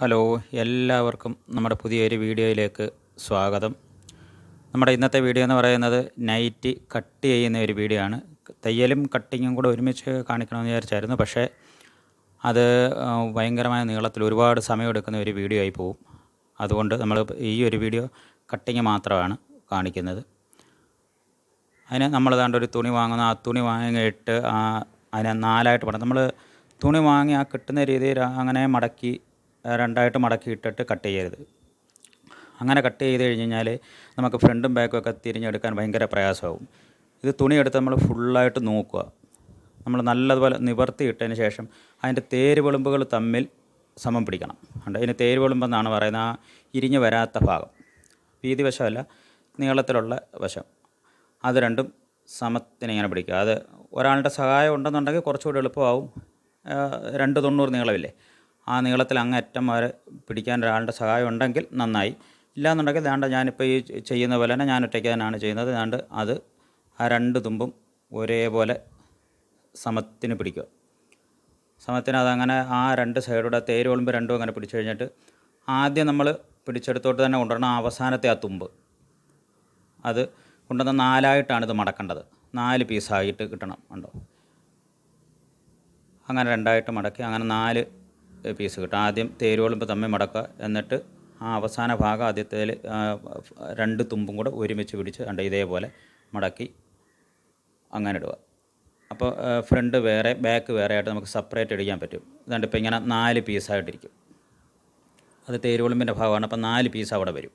Hello എല്ലാവർക്കും നമ്മുടെ പുതിയൊരു വീഡിയോയിലേക്ക് സ്വാഗതം. നമ്മുടെ ഇന്നത്തെ വീഡിയോ എന്ന് പറയുന്നത് നൈറ്റ് കട്ട് ചെയ്യുന്ന ഒരു വീഡിയോ ആണ്. തയ്യലും കട്ടിങ്ങും കൂടെ ഒരുമിച്ച് കാണിക്കണമെന്ന് വിചാരിച്ചായിരുന്നു. പക്ഷേ അത് ഭയങ്കരമായ നീളത്തിൽ ഒരുപാട് സമയമെടുക്കുന്ന ഒരു വീഡിയോ ആയി പോകും അതുകൊണ്ട് നമ്മൾ ഈ ഒരു വീഡിയോ കട്ടിങ് മാത്രമാണ് കാണിക്കുന്നത്. അതിന് നമ്മൾ ദാണ്ട് ഒരു തുണി വാങ്ങുന്ന ആ തുണി വാങ്ങിയിട്ട് ആ അതിനെ നാലായിട്ട് പറഞ്ഞു നമ്മൾ തുണി വാങ്ങി ആ കിട്ടുന്ന രീതിയിൽ അങ്ങനെ മടക്കി രണ്ടായിട്ട് മടക്കി ഇട്ടിട്ട് കട്ട് ചെയ്യരുത്. അങ്ങനെ കട്ട് ചെയ്ത് കഴിഞ്ഞ് കഴിഞ്ഞാൽ നമുക്ക് ഫ്രണ്ടും ബാക്കും ഒക്കെ തിരിഞ്ഞെടുക്കാൻ ഭയങ്കര പ്രയാസമാവും. ഇത് തുണിയെടുത്ത് നമ്മൾ ഫുള്ളായിട്ട് നോക്കുക. നമ്മൾ നല്ലതുപോലെ നിവർത്തി ഇട്ടതിന് ശേഷം അതിന്റെ തേര് വെളുമ്പുകൾ തമ്മിൽ സമം പിടിക്കണം. ഉണ്ട് അതിന് തേര് വെളുമ്പെന്നാണ് പറയുന്നത്? ആ ഇരിഞ്ഞ് വരാത്ത ഭാഗം. വീതി വശമല്ല നീളത്തിലുള്ള വശം. അത് രണ്ടും സമത്തിന് ഇങ്ങനെ പിടിക്കുക. അത് ഒരാളുടെ സഹായം ഉണ്ടെന്നുണ്ടെങ്കിൽ കുറച്ചുകൂടി എളുപ്പമാവും. രണ്ട് തൊണ്ണൂറ് നീളമില്ലേ? ആ നീളത്തിൽ അങ്ങ് അറ്റം വരെ പിടിക്കാൻ ഒരാളുടെ സഹായം ഉണ്ടെങ്കിൽ നന്നായി. ഇല്ലാന്നുണ്ടെങ്കിൽ ദാണ്ട ഞാനിപ്പോൾ ഈ ചെയ്യുന്ന പോലെ തന്നെ ഞാൻ ഒറ്റയ്ക്ക് തന്നെയാണ് ചെയ്യുന്നത്. ദാണ്ട് അത് ആ രണ്ട് തുമ്പും ഒരേപോലെ സമത്തിന് പിടിക്കുക. സമത്തിന് അതങ്ങനെ ആ രണ്ട് സൈഡൂടെ തേര് രണ്ടും അങ്ങനെ പിടിച്ചു കഴിഞ്ഞിട്ട് ആദ്യം നമ്മൾ പിടിച്ചെടുത്തോട്ട് തന്നെ കൊണ്ടുവരണം അവസാനത്തെ ആ തുമ്പ്. അത് കൊണ്ടുവന്ന നാലായിട്ടാണ് ഇത് മടക്കേണ്ടത്. നാല് പീസായിട്ട് കിട്ടണം ഉണ്ടോ അങ്ങനെ രണ്ടായിട്ട് മടക്കി അങ്ങനെ നാല് പീസ് കിട്ടും. ആദ്യം തേരുവളുമ്പ് തമ്മിൽ മടക്കുക. എന്നിട്ട് ആ അവസാന ഭാഗം ആദ്യത്തേൽ രണ്ട് തുമ്പും കൂടെ ഒരുമിച്ച് പിടിച്ച് കണ്ട ഇതേപോലെ മടക്കി അങ്ങനെ ഇടുക. അപ്പോൾ ഫ്രണ്ട് വേറെ ബാക്ക് വേറെ ആയിട്ട് നമുക്ക് സെപ്പറേറ്റ് അടിക്കാൻ പറ്റും. ഇതാണ്ട് ഇപ്പോൾ ഇങ്ങനെ നാല് പീസായിട്ടിരിക്കും അത് തേരുവളുമ്പിന്റെ ഭാഗമാണ്. അപ്പോൾ നാല് പീസ് അവിടെ വരും.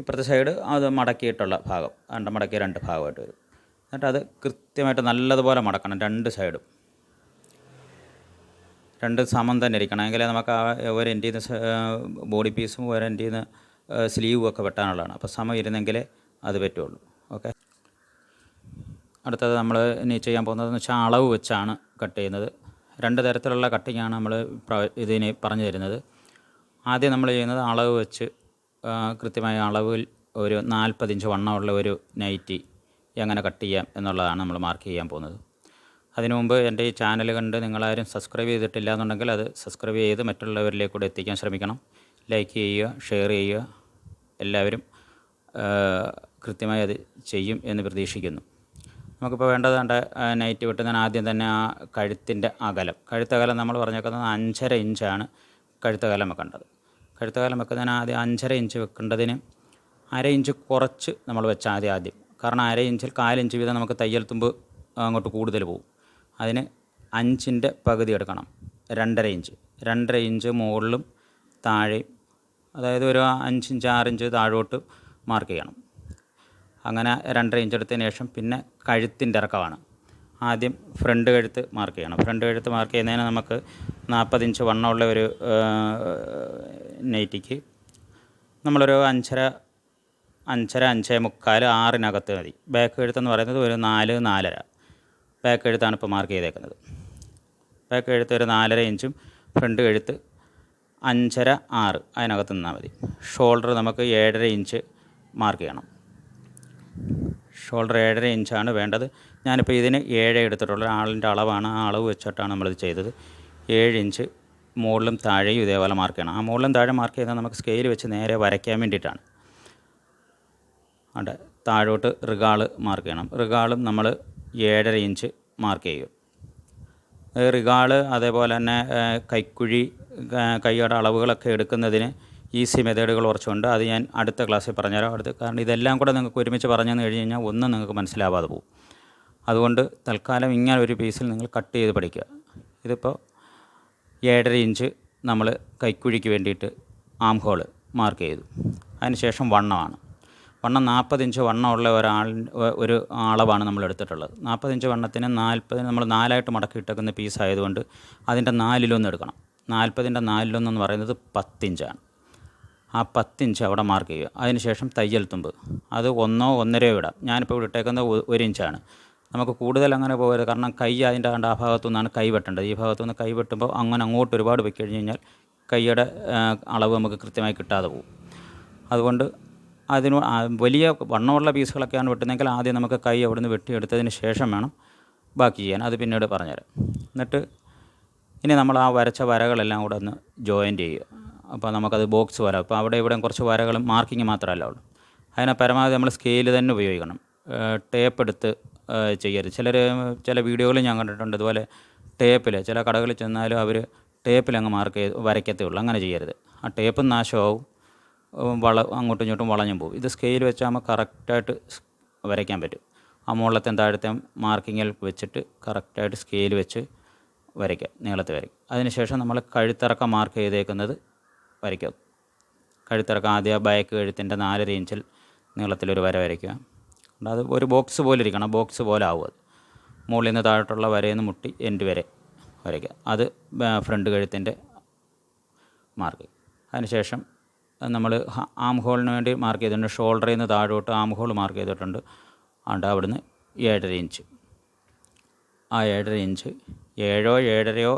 ഇപ്പുറത്തെ സൈഡ് അത് മടക്കിയിട്ടുള്ള ഭാഗം. രണ്ട് മടക്കിയ രണ്ട് ഭാഗമായിട്ട് വരും. എന്നിട്ട് അത് കൃത്യമായിട്ട് നല്ലതുപോലെ മടക്കണം. രണ്ട് സൈഡും രണ്ട് സമം തന്നെ ഇരിക്കണം. എങ്കിലേ നമുക്ക് ആ ഒരു എന്റെ ബോഡി പീസും ഒരു എന്റെ സ്ലീവും ഒക്കെ വെട്ടാനുള്ളതാണ്. അപ്പോൾ സമം ഇരുന്നെങ്കിലേ അത് പറ്റുള്ളൂ. ഓക്കെ? അടുത്തത് നമ്മൾ ഇനി ചെയ്യാൻ പോകുന്നതെന്ന് വെച്ചാൽ അളവ് വെച്ചാണ് കട്ട് ചെയ്യുന്നത്. രണ്ട് തരത്തിലുള്ള കട്ടിങ്ങാണ് നമ്മൾ ഇതിന് പറഞ്ഞു തരുന്നത്. ആദ്യം നമ്മൾ ചെയ്യുന്നത് അളവ് വെച്ച് കൃത്യമായ അളവിൽ ഒരു നാൽപ്പതിഞ്ച് വണ്ണമുള്ള ഒരു നൈറ്റി എങ്ങനെ കട്ട് ചെയ്യാം എന്നുള്ളതാണ് നമ്മൾ മാർക്ക് ചെയ്യാൻ പോകുന്നത്. അതിനു മുമ്പ് എന്റെ ഈ ചാനൽ കണ്ട് നിങ്ങളാരും സബ്സ്ക്രൈബ് ചെയ്തിട്ടില്ല എന്നുണ്ടെങ്കിൽ അത് സബ്സ്ക്രൈബ് ചെയ്ത് മറ്റുള്ളവരിലേക്ക് കൂടെ എത്തിക്കാൻ ശ്രമിക്കണം. ലൈക്ക് ചെയ്യുക ഷെയർ ചെയ്യുക. എല്ലാവരും കൃത്യമായി അത് ചെയ്യും എന്ന് പ്രതീക്ഷിക്കുന്നു. നമുക്കിപ്പോൾ വേണ്ടത് കണ്ട നൈറ്റ് വിട്ട് ഞാൻ ആദ്യം തന്നെ ആ കഴുത്തിന്റെ അകലം. കഴുത്തകലം നമ്മൾ പറഞ്ഞേക്കുന്നത് അഞ്ചര ഇഞ്ചാണ് കഴുത്തകലം വെക്കേണ്ടത്. കഴുത്തകലം വെക്കുന്നതിന് ആദ്യം അഞ്ചര ഇഞ്ച് വെക്കേണ്ടതിന് അര ഇഞ്ച് കുറച്ച് നമ്മൾ വെച്ചാൽ ആദ്യം ആദ്യം. കാരണം അര ഇഞ്ചിൽ കാലിഞ്ച് വീതം നമുക്ക് തയ്യൽ തുമ്പ് അങ്ങോട്ട് കൂടുതൽ പോകും. അതിന് അഞ്ചിന്റെ പകുതി എടുക്കണം. രണ്ടര ഇഞ്ച്. രണ്ടര ഇഞ്ച് മുകളിലും താഴെയും അതായത് ഒരു അഞ്ചിഞ്ച് ആറിഞ്ച് താഴോട്ട് മാർക്ക് ചെയ്യണം. അങ്ങനെ രണ്ടര ഇഞ്ച് എടുത്തതിന് ശേഷം പിന്നെ കഴുത്തിന്റെ ഇറക്കമാണ്. ആദ്യം ഫ്രണ്ട് കഴുത്ത് മാർക്ക് ചെയ്യണം. ഫ്രണ്ട് കഴുത്ത് മാർക്ക് ചെയ്യുന്നതിന് നമുക്ക് നാൽപ്പത് ഇഞ്ച് വണ്ണമുള്ള ഒരു നൈറ്റിക്ക് നമ്മളൊരു അഞ്ചര അഞ്ചര അഞ്ചേ മുക്കാൽ ആറിനകത്ത് മതി. ബാക്ക് കഴുത്തെന്ന് പറയുന്നത് ഒരു നാല് നാലര. ബാക്ക് എഴുത്താണ് ഇപ്പോൾ മാർക്ക് ചെയ്തേക്കുന്നത്. ബാക്ക് എഴുത്ത് ഒരു നാലര ഇഞ്ചും ഫ്രണ്ട് എഴുത്ത് അഞ്ചര ആറ്. അതിനകത്ത് നിന്നാൽ മതി. ഷോൾഡർ നമുക്ക് ഏഴര ഇഞ്ച് മാർക്ക് ചെയ്യണം. ഷോൾഡർ ഏഴര ഇഞ്ചാണ് വേണ്ടത്. ഞാനിപ്പോൾ ഇതിന് ഏഴ് എടുത്തിട്ടുള്ളത് ആളിന്റെ അളവാണ്. ആ അളവ് വെച്ചിട്ടാണ് നമ്മളിത് ചെയ്തത്. ഏഴ് ഇഞ്ച് മുകളിലും താഴെയും ഇതേപോലെ മാർക്ക് ചെയ്യണം. ആ മുകളിലും താഴെ മാർക്ക് ചെയ്താൽ നമുക്ക് സ്കെയിൽ വെച്ച് നേരെ വരയ്ക്കാൻ വേണ്ടിയിട്ടാണ്. അവിടെ താഴോട്ട് റിഗാൾ മാർക്ക് ചെയ്യണം. റിഗാളും നമ്മൾ ഏഴര ഇഞ്ച് മാർക്ക് ചെയ്യും. റിഗാൾ അതേപോലെ തന്നെ കൈക്കുഴി കൈയുടെ അളവുകളൊക്കെ എടുക്കുന്നതിന് ഈസി മെത്തേഡുകൾ കുറച്ചുണ്ട്. അത് ഞാൻ അടുത്ത ക്ലാസ്സിൽ പറഞ്ഞുതരാം. അടുത്ത് കാരണം ഇതെല്ലാം കൂടെ നിങ്ങൾക്ക് ഒരുമിച്ച് പറഞ്ഞെന്ന് കഴിഞ്ഞ് കഴിഞ്ഞാൽ ഒന്നും നിങ്ങൾക്ക് മനസ്സിലാവാതെ പോകും. അതുകൊണ്ട് തൽക്കാലം ഇങ്ങനെ ഒരു പീസിൽ നിങ്ങൾ കട്ട് ചെയ്ത് പഠിക്കുക. ഇതിപ്പോൾ ഏഴര ഇഞ്ച് നമ്മൾ കൈക്കുഴിക്ക് വേണ്ടിയിട്ട് ആം ഹോൾ മാർക്ക് ചെയ്തു. അതിനുശേഷം വണ്ണമാണ്. വണ്ണം നാൽപ്പത് ഇഞ്ച് വണ്ണമുള്ള ഒരാൾ ഒരു അളവാണ് നമ്മൾ എടുത്തിട്ടുള്ളത്. നാൽപ്പത് ഇഞ്ച് വണ്ണത്തിന് നാൽപ്പതിന് നമ്മൾ നാലായിട്ട് മടക്കി ഇട്ടേക്കുന്ന പീസ് ആയതുകൊണ്ട് അതിന്റെ നാലിലൊന്ന് എടുക്കണം. നാൽപ്പതിന്റെ നാലിലൊന്നെന്ന് പറയുന്നത് പത്തിഞ്ചാണ് ആ പത്തിഞ്ച് അവിടെ മാർക്ക് ചെയ്യുക. അതിനുശേഷം തയ്യൽ തുമ്പ്. അത് ഒന്നോ ഒന്നരയോ ഇടാം. ഞാനിപ്പോൾ ഇവിടെ ഇട്ടേക്കുന്നത് ഒരു ഇഞ്ചാണ്. നമുക്ക് കൂടുതൽ അങ്ങനെ പോകരുത്. കാരണം കൈ അതിന്റെ ആ ഭാഗത്തു നിന്നാണ് കൈ വെട്ടേണ്ടത്. ഈ ഭാഗത്തു നിന്ന് കൈ വെട്ടുമ്പോൾ അങ്ങനെ അങ്ങോട്ട് ഒരുപാട് വെക്കഴിഞ്ഞ് കഴിഞ്ഞാൽ കൈയുടെ അളവ് നമുക്ക് കൃത്യമായി കിട്ടാതെ പോകും. അതുകൊണ്ട് അതിന് വലിയ വണ്ണമുള്ള പീസുകളൊക്കെയാണ് വെട്ടുന്നതെങ്കിൽ ആദ്യം നമുക്ക് കൈ അവിടുന്ന് വെട്ടിയെടുത്തതിന് ശേഷം വേണം ബാക്കി ചെയ്യാൻ. അത് പിന്നീട് പറഞ്ഞുതരാം. എന്നിട്ട് ഇനി നമ്മൾ ആ വരച്ച വരകളെല്ലാം കൂടെ ഒന്ന് ജോയിന്റ് ചെയ്യുക. അപ്പോൾ നമുക്കത് ബോക്സ് വരാം അപ്പോൾ അവിടെ ഇവിടെ കുറച്ച് വരകളും മാർക്കിങ് മാത്രമല്ല ഉള്ളൂ. അതിനെ പരമാവധി നമ്മൾ സ്കെയിൽ തന്നെ ഉപയോഗിക്കണം. ടേപ്പ് എടുത്ത് ചെയ്യരുത്. ചിലർ ചില വീഡിയോകളിൽ ഞാൻ കണ്ടിട്ടുണ്ട്. ഇതുപോലെ ടേപ്പിൽ ചില കടകളിൽ ചെന്നാലും അവർ ടേപ്പിൽ അങ്ങ് മാർക്ക് ചെയ്ത് വരയ്ക്കത്തേ ഉള്ളൂ. അങ്ങനെ ചെയ്യരുത്. ആ ടേപ്പും നാശമാവും. വള അങ്ങോട്ടും ഇങ്ങോട്ടും വളഞ്ഞും പോകും. ഇത് സ്കെയിൽ വെച്ചാകുമ്പോൾ കറക്റ്റായിട്ട് വരയ്ക്കാൻ പറ്റും. ആ മുകളിലത്തെ താഴത്തെ മാർക്കിങ്ങിൽ വെച്ചിട്ട് കറക്റ്റായിട്ട് സ്കെയിൽ വെച്ച് വരയ്ക്കുക നീളത്തിൽ വരയ്ക്കുക. അതിനുശേഷം നമ്മൾ കഴുത്തിറക്കം മാർക്ക് ചെയ്തേക്കുന്നത് വരയ്ക്കുക. കഴുത്തിറക്കം ആദ്യം ബാക്ക് കഴുത്തിന്റെ നാലര ഇഞ്ചിൽ നീളത്തിലൊരു വര വരയ്ക്കുക. അത് ഒരു ബോക്സ് പോലെ ഇരിക്കണം ബോക്സ് പോലെ ആവും അത്. മുകളിൽ നിന്ന് താഴോട്ടുള്ള വരയിൽ നിന്ന് മുട്ടി എൻഡ് വരെ വരയ്ക്കുക. അത് ഫ്രണ്ട് കഴുത്തിന്റെ മാർക്ക് അതിനുശേഷം നമ്മൾ ആം ഹോളിന് വേണ്ടി മാർക്ക് ചെയ്തിട്ടുണ്ട്. ഷോൾഡറിൽ നിന്ന് താഴോട്ട് ആം ഹോൾ മാർക്ക് ചെയ്തിട്ടുണ്ട്. അതുകൊണ്ട് അവിടുന്ന് ഏഴര ഇഞ്ച് ആ ഏഴര ഇഞ്ച് ഏഴോ ഏഴരയോ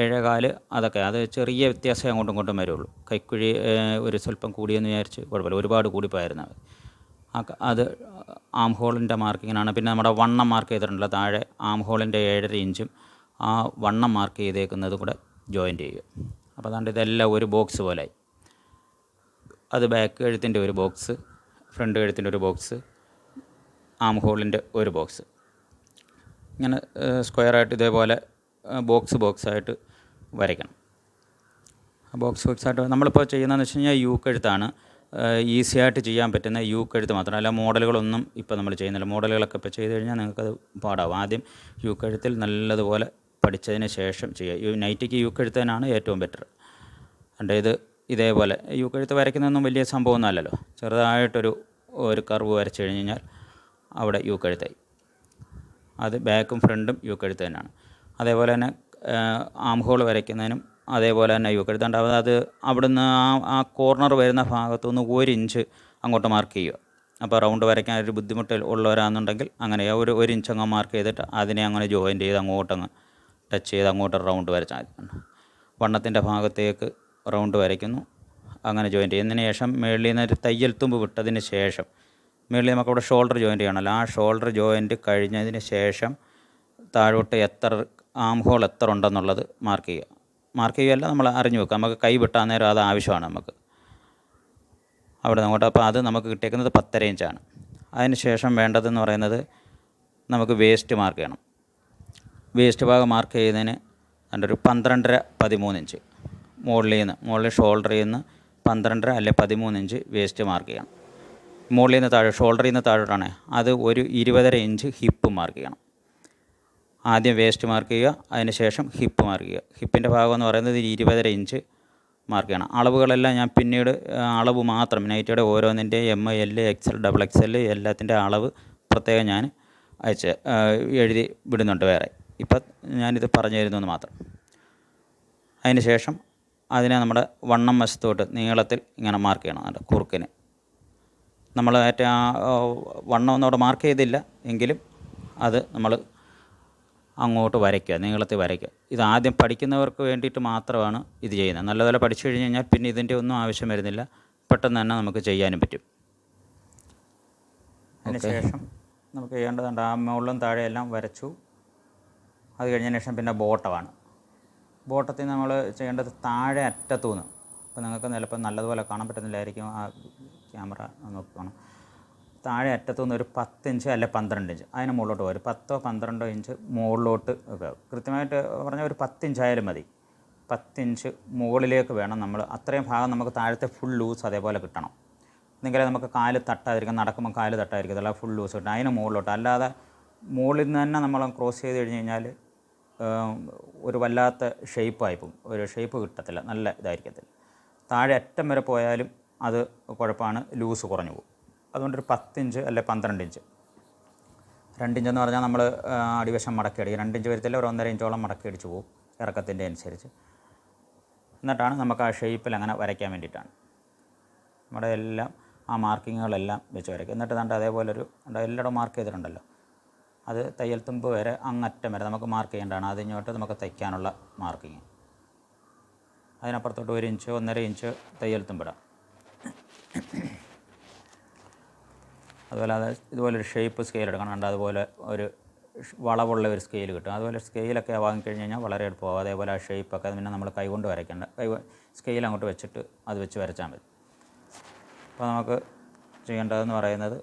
ഏഴേകാൽ അതൊക്കെ അത് ചെറിയ വ്യത്യാസമേ അങ്ങോട്ടും ഇങ്ങോട്ടും വരുള്ളൂ. കൈക്കുഴി ഒരു സ്വല്പം കൂടിയെന്ന് വിചാരിച്ച് കുഴപ്പമില്ല. ഒരുപാട് ആ അത് ആം ഹോളിന്റെ മാർക്കിങ്ങിനാണ് പിന്നെ നമ്മുടെ വണ്ണം മാർക്ക് ചെയ്തിട്ടുണ്ടല്ലോ താഴെ ആം ഹോളിന്റെ ഏഴര ഇഞ്ചും ആ വണ്ണം മാർക്ക് ചെയ്തേക്കുന്നത് കൂടെ ജോയിന്റ് ചെയ്യുക. അപ്പോൾ അതുകൊണ്ട് ഇതെല്ലാം ഒരു ബോക്സ് പോലായി. അത് ബാക്ക് കഴുത്തിന്റെ ഒരു ബോക്സ് ഫ്രണ്ട് കഴുത്തിന്റെ ഒരു ബോക്സ് ആം ഹോളിന്റെ ഒരു ബോക്സ് ഇങ്ങനെ സ്ക്വയറായിട്ട് ഇതേപോലെ ബോക്സ് ബോക്സായിട്ട് വരയ്ക്കണം. ബോക്സ് ബോക്സായിട്ട് നമ്മളിപ്പോൾ ചെയ്യുന്നതെന്ന് വെച്ച് കഴിഞ്ഞാൽ യൂ കഴുത്താണ് ഈസി ആയിട്ട് ചെയ്യാൻ പറ്റുന്ന യൂ കഴുത്ത് മാത്രം. അല്ല മോഡലുകളൊന്നും ഇപ്പോൾ നമ്മൾ ചെയ്യുന്നില്ല. മോഡലുകളൊക്കെ ഇപ്പോൾ ചെയ്ത് കഴിഞ്ഞാൽ നിങ്ങൾക്കത് പാടാവും. ആദ്യം യൂ കഴുത്തിൽ നല്ലതുപോലെ പഠിച്ചതിന് ശേഷം ചെയ്യുക. നൈറ്റിക്ക് യൂ കഴുത്താനാണ് ഏറ്റവും ബെറ്റർ അതായത് ഇത് ഇതേപോലെ. യൂ കഴുത്ത് വരയ്ക്കുന്നതൊന്നും വലിയ സംഭവമൊന്നും അല്ലല്ലോ ചെറുതായിട്ടൊരു ഒരു കർവ് വരച്ചു കഴിഞ്ഞ് കഴിഞ്ഞാൽ അവിടെ യൂ കഴുത്തായി. അത് ബാക്കും ഫ്രണ്ടും യൂ കഴുത്ത് തന്നെയാണ്. അതേപോലെ തന്നെ ആം ഹോൾ വരയ്ക്കുന്നതിനും അതേപോലെ തന്നെ യൂ കഴുത്ത്. ഉണ്ടാവും അത് അവിടുന്ന് ആ ആ കോർണർ വരുന്ന ഭാഗത്തുനിന്ന് ഒരു ഇഞ്ച് അങ്ങോട്ട് മാർക്ക് ചെയ്യുക. അപ്പോൾ റൗണ്ട് വരയ്ക്കാൻ ഒരു ബുദ്ധിമുട്ട് ഉള്ളവരാണെന്നുണ്ടെങ്കിൽ അങ്ങനെ ഒരു ഒരു ഇഞ്ച് അങ്ങ് മാർക്ക് ചെയ്തിട്ട് അതിനെ അങ്ങനെ ജോയിന്റ് ചെയ്ത് അങ്ങോട്ടങ്ങ് ടച്ച് ചെയ്ത് അങ്ങോട്ട് റൗണ്ട് വരച്ചാൽ മതി. വണ്ണത്തിന്റെ ഭാഗത്തേക്ക് റൗണ്ട് വരയ്ക്കുന്നു. അങ്ങനെ ജോയിന്റ് ചെയ്യുന്നതിന് ശേഷം മേളിൽ നിന്ന് ഒരു തയ്യൽ തുമ്പ് വിട്ടതിന് ശേഷം മേളിൽ നമുക്ക് അവിടെ ഷോൾഡർ ജോയിന്റ് ചെയ്യണമല്ലോ ആ ഷോൾഡർ ജോയിന്റ് കഴിഞ്ഞതിന് ശേഷം താഴോട്ട് എത്ര ആം ഹോൾ എത്ര ഉണ്ടെന്നുള്ളത് മാർക്ക് ചെയ്യുക. മാർക്ക് ചെയ്യുകയല്ല നമ്മൾ അറിഞ്ഞു വെക്കുക. നമുക്ക് കൈ വിട്ടാൽ നേരം അത് ആവശ്യമാണ് നമുക്ക്. അവിടെ അങ്ങോട്ട് അപ്പോൾ അത് നമുക്ക് കിട്ടിയേക്കുന്നത് പത്തര ഇഞ്ചാണ് അതിന് ശേഷം വേണ്ടതെന്ന് പറയുന്നത് നമുക്ക് വേസ്റ്റ് മാർക്ക് ചെയ്യണം. വേസ്റ്റ് ഭാഗം മാർക്ക് ചെയ്യുന്നതിന് അതിന്റെ ഒരു പന്ത്രണ്ടര പതിമൂന്ന് ഇഞ്ച് മുകളിൽ നിന്ന് മുകളിൽ ഷോൾഡറിൽ നിന്ന് പന്ത്രണ്ടര അല്ലെ പതിമൂന്ന് ഇഞ്ച് വേസ്റ്റ് മാർക്ക് ചെയ്യണം. മുകളിൽ നിന്ന് താഴെ ഷോൾഡറിൽ നിന്ന് താഴോട്ടാണ് അത് ഒരു ഇരുപതര ഇഞ്ച് ഹിപ്പ് മാർക്ക് ചെയ്യണം. ആദ്യം വേസ്റ്റ് മാർക്ക് ചെയ്യുക അതിന് ശേഷം ഹിപ്പ് മാർക്ക് ചെയ്യുക. ഹിപ്പിന്റെ ഭാഗം എന്ന് പറയുന്നത് ഇരുപതര ഇഞ്ച് മാർക്ക് ചെയ്യണം. അളവുകളെല്ലാം ഞാൻ പിന്നീട് അളവ് മാത്രം നൈറ്റിയുടെ ഓരോന്നിന്റെ M L X L double X L എല്ലാത്തിന്റെ അളവ് പ്രത്യേകം ഞാൻ അയച്ച് എഴുതി വിടുന്നുണ്ട് വേറെ. ഇപ്പം ഞാനിത് പറഞ്ഞു തരുന്നു മാത്രം. അതിന് ശേഷം അതിനെ നമ്മുടെ വണ്ണം വശത്തോട്ട് നീളത്തിൽ ഇങ്ങനെ മാർക്ക് ചെയ്യണം അതിന്റെ കുറുക്കിന്. നമ്മൾ ഏറ്റവും ആ ആ, വണ്ണം ഒന്നും അവിടെ മാർക്ക് ചെയ്തില്ല എങ്കിലും അത് നമ്മൾ അങ്ങോട്ട് വരയ്ക്കുക നീളത്തിൽ വരയ്ക്കുക. ഇത് ആദ്യം പഠിക്കുന്നവർക്ക് വേണ്ടിയിട്ട് മാത്രമാണ് ഇത് ചെയ്യുന്നത്. നല്ലപോലെ പഠിച്ചു കഴിഞ്ഞ് കഴിഞ്ഞാൽ പിന്നെ ഇതിന്റെ ഒന്നും ആവശ്യം വരുന്നില്ല. പെട്ടെന്ന് തന്നെ നമുക്ക് ചെയ്യാനും പറ്റും. അതിനുശേഷം നമുക്ക് ചെയ്യേണ്ടതുണ്ട് ആ മുകളിലും താഴെയെല്ലാം വരച്ചു. അത് കഴിഞ്ഞതിന് ശേഷം പിന്നെ ബോട്ടമാണ് ബോട്ടത്തിൽ നമ്മൾ ചെയ്യേണ്ടത് താഴെ അറ്റത്തു നിന്ന് അപ്പോൾ നിങ്ങൾക്ക് ചിലപ്പോൾ നല്ലതുപോലെ കാണാൻ പറ്റുന്നില്ലായിരിക്കും ആ ക്യാമറ നോക്കണം താഴെ അറ്റത്തു നിന്ന് ഒരു പത്ത് ഇഞ്ച് അല്ലെ പന്ത്രണ്ട് ഇഞ്ച്. അതിന് മുകളിലോട്ട് പോകും ഒരു പത്തോ പന്ത്രണ്ടോ ഇഞ്ച് മുകളിലോട്ട് കൃത്യമായിട്ട് പറഞ്ഞാൽ ഒരു പത്ത് ഇഞ്ച് ആയാലും മതി. പത്ത് ഇഞ്ച് മുകളിലേക്ക് വേണം നമ്മൾ. അത്രയും ഭാഗം നമുക്ക് താഴത്തെ ഫുൾ ലൂസ് അതേപോലെ കിട്ടണം. എന്നെങ്കിലേ നമുക്ക് കാൽ തട്ടാതിരിക്കും. നടക്കുമ്പോൾ കാൽ തട്ടാതിരിക്കത്തില്ല. ഫുൾ ലൂസ് കിട്ടും. അതിന് മുകളിലോട്ട്. അല്ലാതെ മുകളിൽ നിന്ന് തന്നെ നമ്മൾ ക്രോസ് ചെയ്ത് കഴിഞ്ഞ് കഴിഞ്ഞാൽ ഒരു വല്ലാത്ത ഷേപ്പായിപ്പും ഒരു ഷേപ്പ് കിട്ടത്തില്ല. നല്ല ഇതായിരിക്കത്തില്ല താഴെ അറ്റം വരെ പോയാലും അത് കുഴപ്പമാണ്. ലൂസ് കുറഞ്ഞു പോകും. അതുകൊണ്ടൊരു പത്തിഞ്ച് അല്ലെ പന്ത്രണ്ട് ഇഞ്ച് രണ്ടിഞ്ചെന്ന് പറഞ്ഞാൽ നമ്മൾ അടിവശം മടക്കി അടിക്കും. രണ്ടിഞ്ച് വരത്തില്ല ഒരു ഒന്നര ഇഞ്ചോളം മടക്കി അടിച്ച് പോകും ഇറക്കത്തിന്റെ അനുസരിച്ച്. എന്നിട്ടാണ് നമുക്ക് ആ ഷേപ്പിൽ അങ്ങനെ വരയ്ക്കാൻ വേണ്ടിയിട്ടാണ്. നമ്മുടെ എല്ലാം ആ മാർക്കിങ്ങുകളെല്ലാം വെച്ച് വരയ്ക്കും എന്നിട്ട് ദാണ്ട് അതേപോലെ ഒരു എല്ലായിടവും മാർക്ക് ചെയ്തിട്ടുണ്ടല്ലോ. അത് തയ്യൽ തുമ്പ് വരെ അങ്ങറ്റം വരെ നമുക്ക് മാർക്ക് ചെയ്യേണ്ടതാണ്. അതിങ്ങോട്ട് നമുക്ക് തയ്ക്കാനുള്ള മാർക്കിങ് അതിനപ്പുറത്തോട്ട് ഒരു ഇഞ്ച് ഒന്നര ഇഞ്ച് തയ്യൽ തുമ്പിടാം അതുപോലെ അത് ഇതുപോലെ ഒരു ഷേപ്പ് സ്കെയിൽ എടുക്കണം. കണ്ട? അതുപോലെ ഒരു വളവുള്ള ഒരു സ്കെയിൽ കിട്ടും. അതുപോലെ സ്കെയിലൊക്കെ വാങ്ങിക്കഴിഞ്ഞ് കഴിഞ്ഞാൽ വളരെ എളുപ്പമാകും അതേപോലെ ആ ഷേപ്പൊക്കെ പിന്നെ നമ്മൾ കൈകൊണ്ട് വരയ്ക്കേണ്ട. കൈ സ്കെയിൽ അങ്ങോട്ട് വെച്ചിട്ട് അത് വെച്ച് വരച്ചാൽ മതി. അപ്പോൾ നമുക്ക് ചെയ്യേണ്ടതെന്ന് പറയുന്നത്